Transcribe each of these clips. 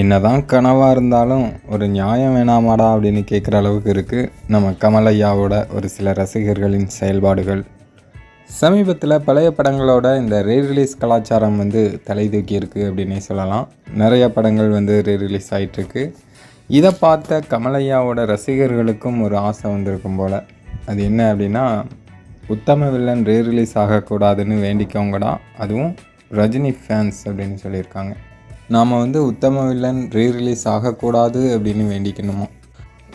என்னதான் கனவாக இருந்தாலும் ஒரு நியாயம் வேணாமாடா அப்படின்னு கேட்குற அளவுக்கு இருக்குது நம்ம கமலையாவோட ஒரு சில ரசிகர்களின் செயல்பாடுகள். சமீபத்தில் பழைய படங்களோட இந்த ரீ ரிலீஸ் கலாச்சாரம் வந்து தலை தூக்கி இருக்குது அப்படின்னே சொல்லலாம். நிறைய படங்கள் வந்து ரீ ரிலீஸ் ஆகிட்டுருக்கு இதை பார்த்த கமலையாவோட ரசிகர்களுக்கும் ஒரு ஆசை வந்திருக்கும் போல். அது என்ன அப்படின்னா உத்தம வில்லன் ரீ ரிலீஸ் ஆகக்கூடாதுன்னு வேண்டிக்கவங்கடா அதுவும் ரஜினி ஃபேன்ஸ் அப்படின்னு சொல்லியிருக்காங்க. நாம் வந்து உத்தம வில்லன் ரீ ரிலீஸ் ஆகக்கூடாது அப்படின்னு வேண்டிக்கணுமோ?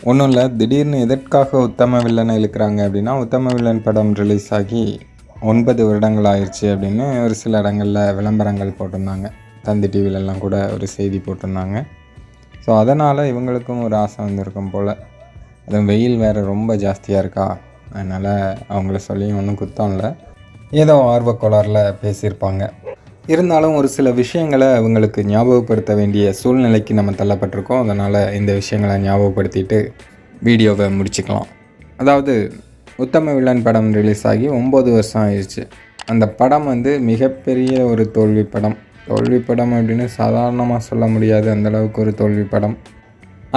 ஒன்றும் இல்லை திடீர்னு எதற்காக உத்தம வில்லனை இழுக்கிறாங்க அப்படின்னா உத்தம வில்லன் படம் ரிலீஸ் ஆகி ஒன்பது வருடங்கள் ஆயிடுச்சு அப்படின்னு ஒரு சில இடங்களில் விளம்பரங்கள் போட்டிருந்தாங்க. தந்தி டிவிலெல்லாம் கூட ஒரு செய்தி போட்டிருந்தாங்க. ஸோ அதனால் இவங்களுக்கும் ஒரு ஆசை வந்திருக்கும் போல். அதுவும் வெயில் வேறு ரொம்ப ஜாஸ்தியாக இருக்கா? அதனால் அவங்கள சொல்லி ஒன்றும் குத்தம் இல்லை. ஏதோ ஆர்வக்கோளாறில் பேசியிருப்பாங்க. இருந்தாலும் ஒரு சில விஷயங்களை அவங்களுக்கு ஞாபகப்படுத்த வேண்டிய சூழ்நிலைக்கு நம்ம தள்ளப்பட்டிருக்கோம். அதனால் இந்த விஷயங்களை ஞாபகப்படுத்திட்டு வீடியோவை முடிச்சுக்கலாம். அதாவது உத்தம வில்லன் படம் ரிலீஸ் ஆகி ஒம்பது வருஷம் ஆயிடுச்சு அந்த படம் வந்து மிகப்பெரிய ஒரு தோல்வி படம். தோல்வி படம் அப்படின்னு சாதாரணமாக சொல்ல முடியாது. அந்தளவுக்கு ஒரு தோல்வி படம்.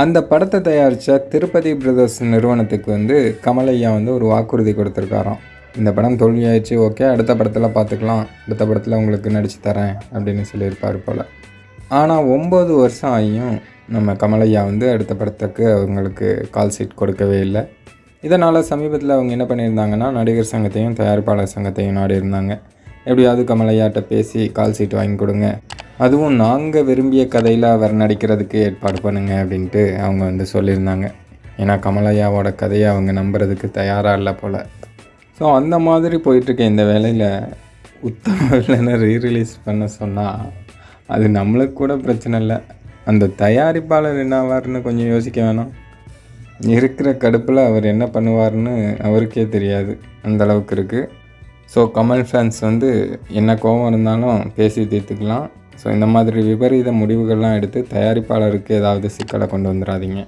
அந்த படத்தை தயாரித்த திருப்பதி பிரதர்ஸ் நிறுவனத்துக்கு வந்து கமலையா வந்து ஒரு வாக்குறுதி கொடுத்துருக்காராம். இந்த படம் தோல்வியாயிடுச்சு ஓகே அடுத்த படத்தில் பார்த்துக்கலாம் அடுத்த படத்தில் உங்களுக்கு நடித்து தரேன் அப்படின்னு சொல்லியிருப்பார் போல். ஆனால் ஒம்பது வருஷம் ஆகியும் நம்ம கமலையா வந்து அடுத்த படத்துக்கு அவங்களுக்கு கால் சீட் கொடுக்கவே இல்லை. இதனால் சமீபத்தில் அவங்க என்ன பண்ணியிருந்தாங்கன்னா நடிகர் சங்கத்தையும் தயாரிப்பாளர் சங்கத்தையும் நாடி இருந்தாங்க எப்படியாவது கமலையாட்ட பேசி கால் சீட் வாங்கி கொடுங்க. அதுவும் நாங்கள் விரும்பிய கதையில் அவர் நடிக்கிறதுக்கு ஏற்பாடு பண்ணுங்க அப்படின்ட்டு அவங்க வந்து சொல்லியிருந்தாங்க. ஏன்னா கமலையாவோட கதையை அவங்க நம்புறதுக்கு தயாராக இல்லை போல். ஸோ அந்த மாதிரி போயிட்டுருக்க இந்த வேலையில் உத்தம வில்லனை ரீரிலீஸ் பண்ண சொன்னால் அது நம்மளுக்கு கூட பிரச்சனை இல்லை. அந்த தயாரிப்பாளர் என்னவார்னு கொஞ்சம் யோசிக்க வேணாம். இருக்கிற கடுப்பில் அவர் என்ன பண்ணுவார்னு அவருக்கே தெரியாது. அந்த அளவுக்கு இருக்குது ஸோ கமல் ஃபேன்ஸ் வந்து என்ன கோபம் இருந்தாலும் பேசி தீர்த்துக்கலாம். ஸோ இந்த மாதிரி விபரீத முடிவுகள்லாம் எடுத்து தயாரிப்பாளருக்கு ஏதாவது சிக்கலை கொண்டு வந்துடாதீங்க.